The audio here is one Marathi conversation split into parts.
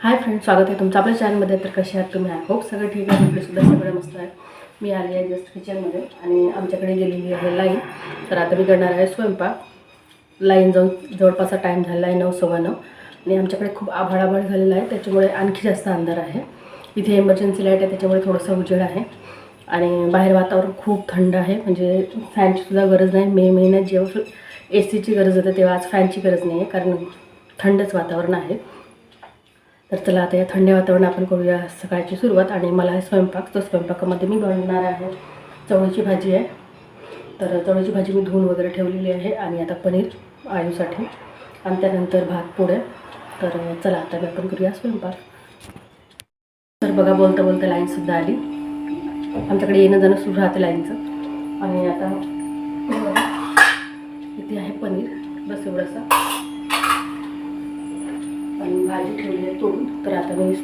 हाय फ्रेंड स्वागत आहे तुमचं आपल्या चॅनलमध्ये तर कसे आहात तुम्ही? आय होप सगळं ठीक आहे. आपल्यासुद्धा सगळं मस्त आहे. मी आली आहे जस्ट किचनमध्ये आणि आमच्याकडे गेलेली आहे लाईन तर आता मी करणार आहे स्वयंपाक. लाईन जाऊन जवळपासचा टाईम झालेला आहे नऊ सव्वा नऊ. आणि आमच्याकडे खूप आभाळाभाळ झालेला झालेलं आहे. त्याच्यामुळे आणखी जास्त अंधार आहे. इथे इमर्जन्सी लाइट आहे त्याच्यामुळे थोडंसं उजेड आहे. आणि बाहेर वातावरण खूप थंड आहे. म्हणजे फॅनचीसुद्धा गरज नाही. मे महिन्यात जेव्हा ए सीची गरज होते तेव्हा आज फॅनची गरज नाही आहे कारण थंडच वातावरण आहे. तर चला आता या थंड वातावरण आपण करूया सकाळची सुरुवात आणि मला आहे स्वयंपाक तो स्वयंपाकामध्ये मी बनवणार आहे. चवळीची भाजी आहे. तर चवळीची भाजी मी धुवून वगैरे ठेवलेली आहे आणि आता पनीर आळूसाठी आणि त्यानंतर भात पोळ्या. तर चला आता आपण करूया स्वयंपाक. तर बघा बोलता बोलता लाईनसुद्धा आली. आमच्याकडे येणं जाणं सुरू राहते लाईनचं आणि आता इथे आहे पनीर. बस एवढंसा आणि भाजी ठेवली आहे तोडून. तर आता मी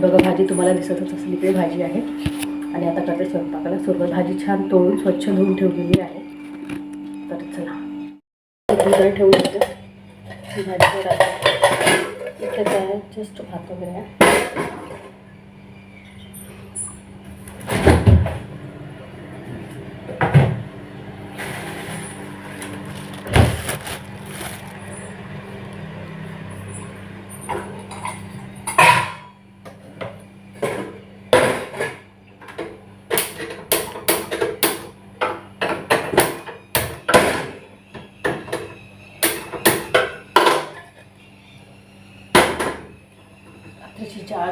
बघा भाजी तुम्हाला दिसतच असली इकडे भाजी आहे. आणि आता करते स्वयंपाकाला सुरुवात. भाजी छान तोडून स्वच्छ धुवून ठेवलेली आहे. तर चला. ठेवू शकते ही भाजी जस्ट भात वगैरे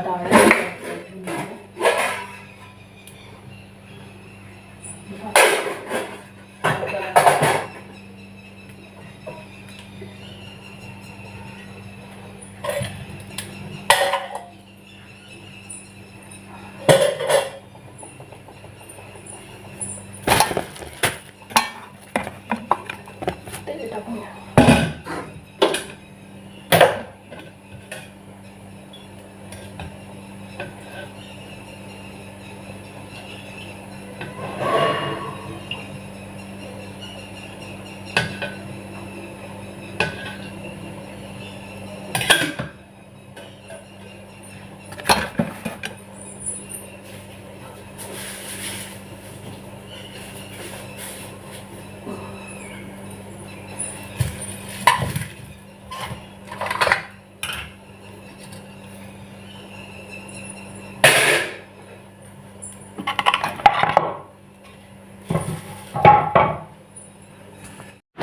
आहे त्याची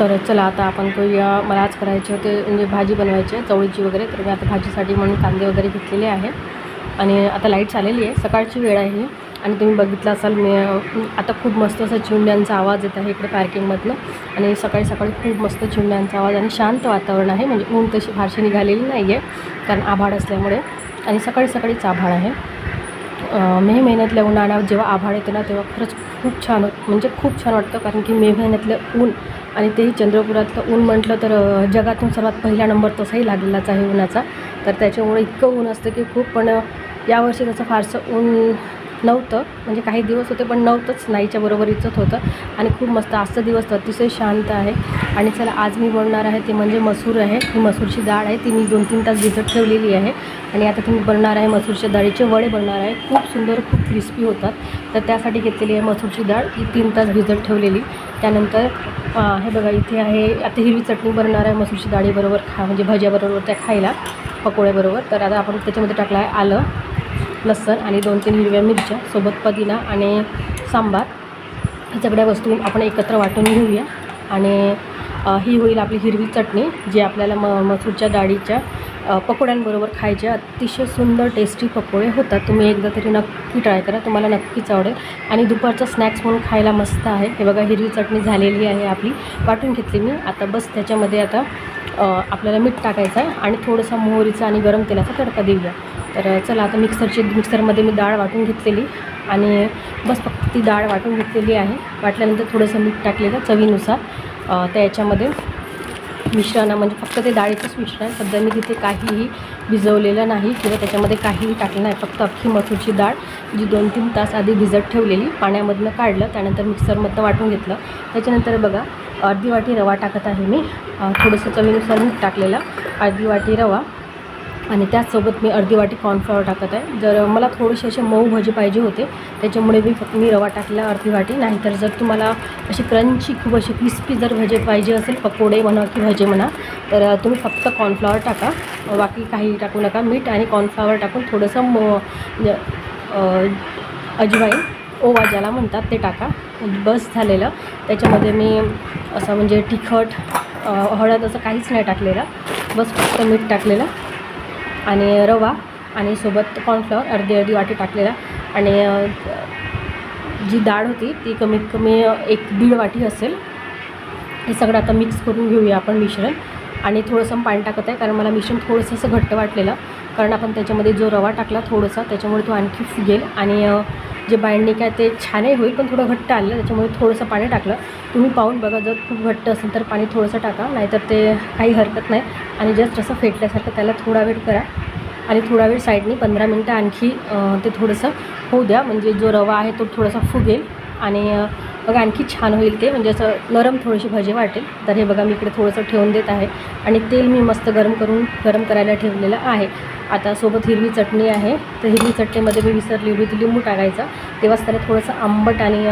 तर चला आता आपण करूया मला आज करायचे होते म्हणजे भाजी बनवायची आहे चवळीची वगैरे. तर मी आता भाजीसाठी म्हणून कांदे वगैरे घेतलेले आहे. आणि आता लाइट आलेली आहे सकाळची वेळ आहे आणि तुम्ही बघितलं असाल मी आता खूप मस्त असा चिमण्यांचा आवाज येत आहे इकडे पार्किंगमधनं. आणि सकाळी सकाळी खूप मस्त चिमण्यांचा आवाज आणि शांत वातावरण आहे. म्हणजे ऊन तशी फारशी निघालेली नाही आहे कारण आभाळ असल्यामुळे. आणि सकाळी सकाळीच आभाळ आहे. मे महिन्यातल्या उन्हाळ्यात जेव्हा आभाळ येते ना तेव्हा खरंच खूप छान म्हणजे खूप छान वाटतं कारण की मे महिन्यातलं ऊन आणि तेही चंद्रपुरातलं ऊन म्हटलं तर जगातून सर्वात पहिला नंबर तसाही लागलेलाच आहे उन्हाचा तर त्याच्यामुळे इतकं ऊन असतं की खूप पण यावर्षी तसं फारसं ऊन नव्हतं. म्हणजे काही दिवस होते पण नव्हतंच. नाहीच्या बरोबरीचंच होतं. आणि खूप मस्त आजचा दिवस तर अतिशय शांत आहे. आणि चला आज मी बनणार आहे ते म्हणजे मसूर आहे. ही मसूरची डाळ आहे. ती मी दोन तीन तास भिजत ठेवलेली आहे. आणि आता तुम्ही बनणार आहे मसूरच्या डाळीचे वडे बनणार आहे. खूप सुंदर खूप क्रिस्पी होतात. तर त्यासाठी घेतलेली आहे मसूरची डाळ. ही तीन तास भिजत ठेवलेली. त्यानंतर हे बघा इथे आहे आता हिरवी चटणी बनणार आहे मसूरची डाळीबरोबर खा म्हणजे भज्याबरोबर त्या खायला पकोड्याबरोबर तर आता आपण त्याच्यामध्ये टाकलं आहे आलं. लसण आणि दोन तीन हिरव्या मिरच्या सोबत पुदिना आणि सांबार. ह्या सगळ्या वस्तू आपण एकत्र वाटून घेऊया. आणि ही होईल आपली हिरवी चटणी जी आपल्याला म मसूरच्या डाळीच्या पकोड्यांबरोबर खायचे अतिशय सुंदर टेस्टी पकोडे होतात. तुम्ही एकदा तरी नक्की ट्राय करा. तुम्हाला नक्कीच आवडेल. आणि दुपारचा स्नॅक्स म्हणून खायला मस्त आहे. हे बघा हिरवी चटणी झालेली आहे आपली. वाटून घेतली मी. आता बस त्याच्यामध्ये आता आपल्याला मीठ टाकायचं आहे. आणि थोडंसं मोहरीचा आणि गरम तेलाचा तडका देऊया. तर चला आता मिक्सरची मिक्सरमध्ये मी डाळ वाटून घेतलेली आणि बस फक्त ती डाळ वाटून घेतलेली आहे. वाटल्यानंतर थोडंसं मीठ टाकलेलं चवीनुसार. त्या याच्यामध्ये मिश्रणा म्हणजे फक्त ते डाळीचंच मिश्रण. सध्या मी तिथे काहीही भिजवलेलं नाही किंवा त्याच्यामध्ये काहीही टाकलं नाही. फक्त अख्खी मसूरची डाळ जी दोन तीन तास आधी भिजत ठेवलेली पाण्यामधनं काढलं त्यानंतर मिक्सरमधनं वाटून घेतलं. त्याच्यानंतर बघा अर्धी वाटी रवा टाकत आहे मी. थोडंसं चवीनुसार मीठ टाकलेलं. अर्धी वाटी रवा. आणि त्याचसोबत मी अर्धी वाटी कॉर्नफ्लॉवर टाकत आहे. जर मला थोडेसे असे मऊ भजी पाहिजे होते त्याच्यामुळे मी फक्त मी रवा टाकला अर्धी वाटी नाहीतर जर तुम्हाला अशी क्रंची खूप अशी क्रिस्पी जर भजे पाहिजे असेल पकोडे म्हणा की भजे म्हणा तर तुम्ही फक्त कॉर्नफ्लॉवर टाका. बाकी काही टाकू नका. मीठ आणि कॉर्नफ्लॉवर टाकून थोडंसं म म्हणजे, अजवाईन ओवा ज्याला म्हणतात ते टाका. बस झालेलं. त्याच्यामध्ये मी असं म्हणजे तिखट हळद असं काहीच नाही टाकलेलं. बस फक्त मीठ टाकलेलं. आणि रवा आणि सोबत कॉर्नफ्लॉवर अर्धी अर्धी वाटी टाकलेला. आणि जी डाळ होती ती कमीत कमी एक दीड वाटी असेल. हे सगळं आता मिक्स करून घेऊया आपण मिश्रण. आणि थोडंसं पाणी टाकत आहे कारण मला मिश्रण थोडंसं असं घट्ट वाटलेलं. कारण आपण त्याच्यामध्ये जो रवा टाकला थोडासा त्याच्यामुळे तो आणखी फुगेल. आणि जे बाइंडिंग आहे ते छानही होईल पण थोडं घट्ट आलं त्याच्यामुळे थोडंसं पाणी टाकलं. तुम्ही पाहून बघा जर खूप घट्ट असेल तर पाणी थोडंसं टाका नाहीतर ते काही हरकत नाही. आणि जस्ट असं फेटल्यासारखं त्याला थोडा वेळ करा. आणि थोडा वेळ साईडनी पंधरा मिनटं आणखी ते थोडंसं होऊ द्या. म्हणजे जो रवा आहे तो थोडासा फुगेल. आणि बघा आणखी छान होईल ते. म्हणजे असं नरम थोडीशी भजी वाटेल. तर हे बघा मी इकडे थोडंसं ठेवून देत आहे. आणि तेल मी मस्त गरम करून गरम करायला ठेवलेलं आहे. आता सोबत हिरवी चटणी आहे. तर हिरवी चटणीमध्ये मी विसरली होती लिंबू टाकायचा. तेव्हाच त्याला थोडंसं आंबट आणि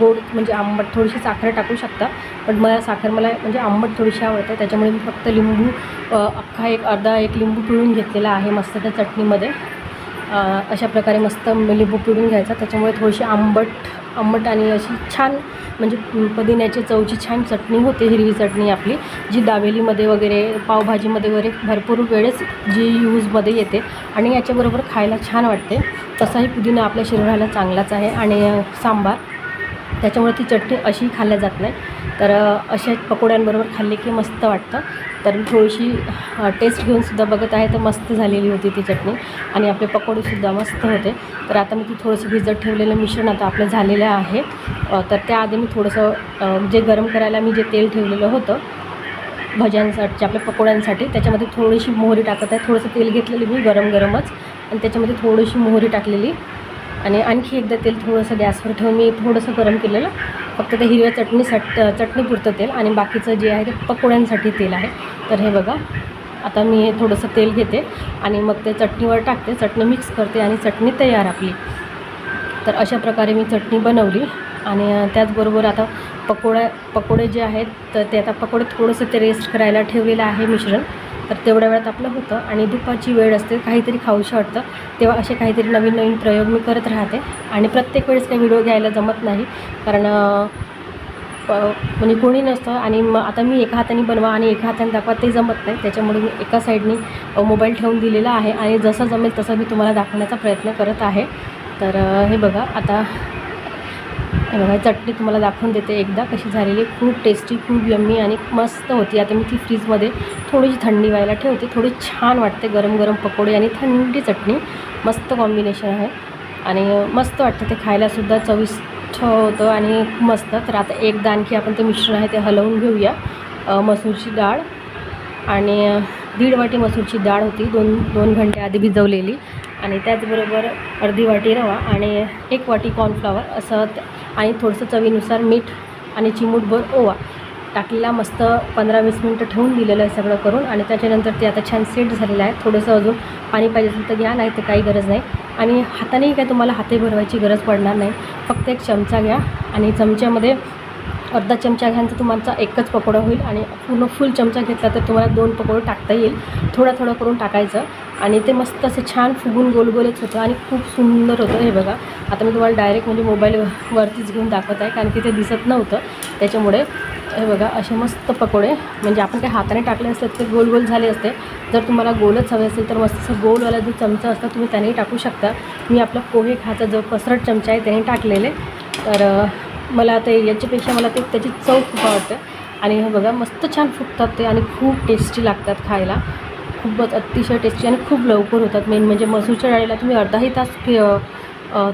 गोड म्हणजे आंबट थोडीशी साखर टाकू शकता. पण मला साखर मला म्हणजे आंबट थोडीशी आवडते. त्याच्यामुळे मी फक्त लिंबू अख्खा एक अर्धा एक लिंबू पिळून घेतलेला आहे मस्त त्या चटणीमध्ये. अशा प्रकारे मस्त लिंबू पिळून घ्यायचा. त्याच्यामुळे थोडीशी आंबट आंबट आणि अशी छान म्हणजे पुदिन्याची चवची छान चटणी होते हिरवी चटणी आपली जी दाबेलीमध्ये वगैरे पावभाजीमध्ये वगैरे भरपूर वेळेस जी यूजमध्ये येते आणि याच्याबरोबर खायला छान वाटते. तसाही पुदिना आपल्या शरीराला चांगलाच आहे आणि सांबार त्याच्यामुळे ती चटणी अशी खाल्ल्या जात नाही. तर अशा पकोड्यांबरोबर खाल्ली की मस्त वाटतं. तर मी थोडीशी टेस्ट घेऊन सुद्धा बघत आहे तर मस्त झालेली होती ती चटणी. आणि आपले पकोडेसुद्धा मस्त होते. तर आता मी ती थोडंसं भिजत ठेवलेलं मिश्रण आता आपलं झालेलं आहे. तर त्याआधी मी थोडंसं जे गरम करायला मी जे तेल ठेवलेलं होतं भज्यांसाठी आपल्या पकोड्यांसाठी त्याच्यामध्ये थोडीशी मोहरी टाकत आहे. थोडंसं तेल घेतलेली मी गरम गरमच आणि त्याच्यामध्ये थोडीशी मोहरी टाकलेली. आणि आणखी एकदा तेल थोडंसं गॅसवर ठेवून मी थोडंसं गरम केलेलं. फक्त ते हिरव्या चटणीसाठी चटणीपुरतं तेल आणि बाकीचं जे आहे ते पकोड्यांसाठी तेल आहे. तर हे बघा आता मी हे थोडंसं तेल घेते आणि मग ते चटणीवर टाकते. चटणी मिक्स करते आणि चटणी तयार आपली. तर अशा प्रकारे मी चटणी बनवली आणि त्याचबरोबर आता पकोड्या पकोडे जे आहेत तर ते आता पकोडे थोडंसं ते रेस्ट करायला ठेवलेलं आहे मिश्रण. तर तेवढ्या वेळात आपलं होतं आणि दुपारची वेळ असते काहीतरी खाऊशी वाटतं. तेव्हा असे काहीतरी नवीन नवीन प्रयोग मी करत राहते. आणि प्रत्येक वेळेस काही व्हिडिओ घ्यायला जमत नाही. कारण प म्हणजे कोणी नसतं आणि मग आता मी एका हाताने बनवा आणि एका हाताने दाखवा ते जमत नाही. त्याच्यामुळे मी एका साईडनी मोबाईल ठेवून दिलेला आहे. आणि जसं जमेल तसं मी तुम्हाला दाखवण्याचा प्रयत्न करत आहे. तर हे बघा आता हे बघा चटणी तुम्हाला दाखवून देते एकदा कशी झालेली खूप टेस्टी खूप यम्मी आणि मस्त होती. आता मी ती फ्रीजमध्ये थोडीशी थंडी व्हायला ठेवते. थोडी छान वाटते गरम गरम पकोडे आणि थंडी चटणी. मस्त कॉम्बिनेशन आहे. आणि मस्त वाटतं ते खायलासुद्धा चविष्ट होतं आणि मस्त. तर आता एकदा आणखी आपण ते मिश्रण आहे ते हलवून घेऊया. मसूरची डाळ आणि दीड वाटी मसूरची डाळ होती. दोन दोन घंटे आधी भिजवलेली. आणि त्याचबरोबर अर्धी वाटी रवा आणि एक वाटी कॉर्नफ्लॉवर असं आणि थोडंसं चवीनुसार मीठ आणि चिमूटभर ओवा टाकलेला मस्त पंधरा वीस मिनटं ठेवून दिलेलं आहे सगळं करून आणि त्याच्यानंतर ते आता छान सेट झालेलं आहे. थोडंसं अजून पाणी पाहिजे असेल तर घ्या नाही तर काही गरज नाही. आणि हातानेही काय तुम्हाला हाते भरवायची गरज पडणार नाही. फक्त एक चमचा घ्या आणि चमच्यामध्ये अर्धा चमचा घ्यायचा तुमचा एकच पकोडा होईल आणि पूर्ण फुल चमचा घेतला तर तुम्हाला दोन पकोडे टाकता येईल. थोडा थोडा करून टाकायचं आणि ते मस्त असं छान फुगून गोलगोलच होतं आणि खूप सुंदर होतं हे बघा. आता मी तुम्हाला डायरेक्ट म्हणजे मोबाईलवरतीच घेऊन दाखवत आहे कारण की ते दिसत नव्हतं. त्याच्यामुळे हे बघा असे मस्त पकोडे म्हणजे आपण काही हाताने टाकले असते ते गोल गोल झाले असते. जर तुम्हाला गोलच हवे असेल तर मस्त असं गोलवाला जो चमचा असतो तुम्ही त्यानेही टाकू शकता. मी आपला पोहे खाचा जो पसरट चमचा आहे त्याने टाकलेले. तर मला ते याच्यापेक्षा मला ते त्याची चव खूप आवडते. आणि हे बघा मस्त छान फुगतात ते आणि खूप टेस्टी लागतात खायला. खूपच अतिशय टेस्टी आणि खूप लवकर होतात. मेन म्हणजे मसूरच्या डाळीला तुम्ही अर्धाही तास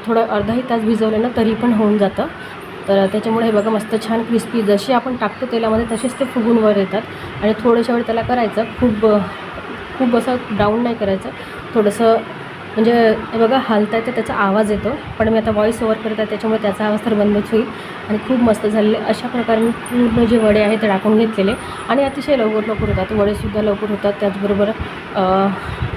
थोडं अर्धाही तास भिजवलं ना तरी पण होऊन जातं. तर त्याच्यामुळे हे बघा मस्त छान क्रिस्पी जशी आपण टाकतो तेलामध्ये तसेच ते फुगून वर येतात. आणि थोड्याशा वेळ त्याला करायचं. खूप खूप असं ब्राऊन नाही करायचं. थोडंसं म्हणजे हे बघा हलताय तर त्याचा आवाज येतो पण मी आता व्हॉईस ओव्हर करत आहे त्याच्यामुळे त्याचा आवाज तर बंदच होईल. आणि खूप मस्त झालेले अशा प्रकारे मी पूर्ण जे वडे आहे ते टाकून घेतलेले. आणि अतिशय लवकर लवकर होतात वडेसुद्धा लवकर होतात त्याचबरोबर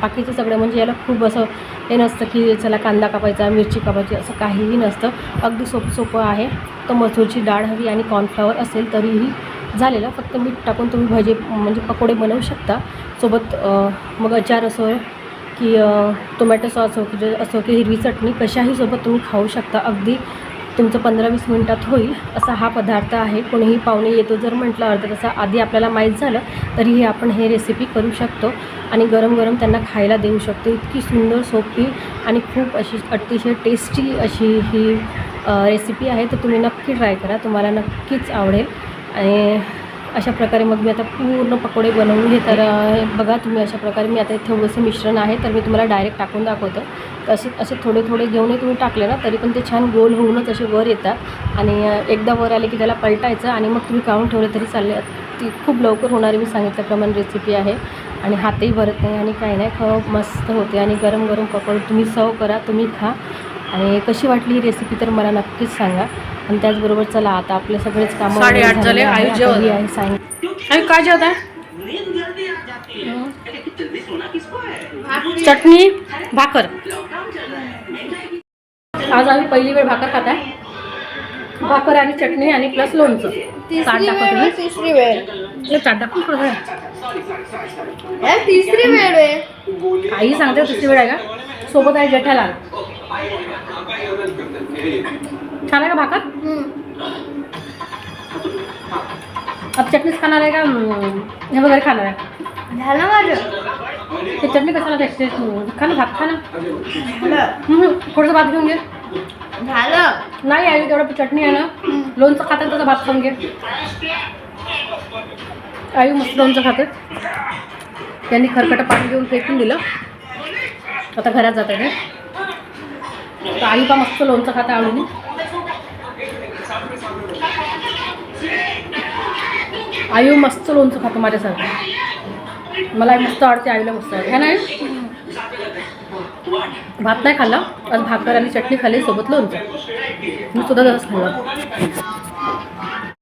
बाकीचं सगळं म्हणजे याला खूप असं हे नसतं की चला कांदा कापायचा मिरची कापायची असं काहीही नसतं. अगदी सोपं सोपं आहे. तर मसूरची डाळ हवी आणि कॉर्नफ्लॉवर असेल तरीही झालेलं. फक्त मीठ टाकून तुम्ही भजे म्हणजे पकोडे बनवू शकता. सोबत मग अचार असो की टोमॅटो सॉस हो की जे असो की हिरवी चटणी कशाही सोबत तुम्ही खाऊ शकता. अगदी तुमचं पंधरा वीस मिनटात होईल असा हा पदार्थ आहे. कोणीही पाहुणे येतो जर म्हटलं अर्धा तसा आधी आपल्याला माहीत झालं तरीही आपण हे रेसिपी करू शकतो आणि गरम गरम त्यांना खायला देऊ शकतो. इतकी सुंदर सोपी आणि खूप अशी अतिशय टेस्टी अशी ही रेसिपी आहे. तर तुम्ही नक्की ट्राय करा. तुम्हाला नक्कीच आवडेल. आणि अशा प्रकारे मग मी आता पूर्ण पकोडे बनवून घेत तर बघा तुम्ही अशा प्रकारे मी आता थोडंसं मिश्रण आहे तर मी तुम्हाला डायरेक्ट टाकून दाखवतो. असे असे थोडे थोडे घेऊनही तुम्ही टाकले ना तरी पण ते छान गोल होऊनच असे वर येतात. आणि एकदा वर आले की त्याला पलटायचं आणि मग तुम्ही काढून ठेवले तरी चालले. ती खूप लवकर होणारी मी सांगितल्याप्रमाणे रेसिपी आहे. आणि हातही भरत नाही आणि काही नाही खूप मस्त होते. आणि गरम गरम पकोडे तुम्ही सर्व करा तुम्ही खा. आणि कशी वाटली ही रेसिपी तर मला नक्कीच सांगा. आणि त्याचबरोबर चला आता आपले सगळेच कामं साडेआठ झाले, आहे. जेवत आहे. आहे सांग आणि काय जेवत आहे नींद जल्दी आ जाती लेकिन जल्दी सोना किसको चटणी भाकर. आज आम्ही पहिली वेळ भाकर खात आहे भाकर आणि चटणी आणि प्लस लोणचं. चाट दाखवते हे चाट दाखवून हे तिसरी वेळ आहे. काही सांगते तिसरी वेळ आहे का? सोबत आहे जेठालाल. छान आहे का भाकर. अब चटणीच खाणार आहे का हे वगैरे खाणार आहे? झालं माझं. ते चटणी कशाला खा ना भात खा ना. थोडंसं भात घेऊन घे. झालं. नाही आई तेवढं चटणी आहे ना. लोणचं खातात तसं भात खाऊन घे. आई मस्त लोणचं खातात. त्यांनी खरकटं पाणी घेऊन फेकून दिलं. आता घरात जात आहे तर आई का मस्त लोणचं खाते आवडीने आई मस्त लोणचं खातो माझ्यासारखं. मला मस्त आवडते आईला मस्त आवडते. है ना भात नाही खाल्ला. आज भाकर आणि चटणी खाल्ली सोबत लोणचं. मी सुद्धा जसं खाल्लं.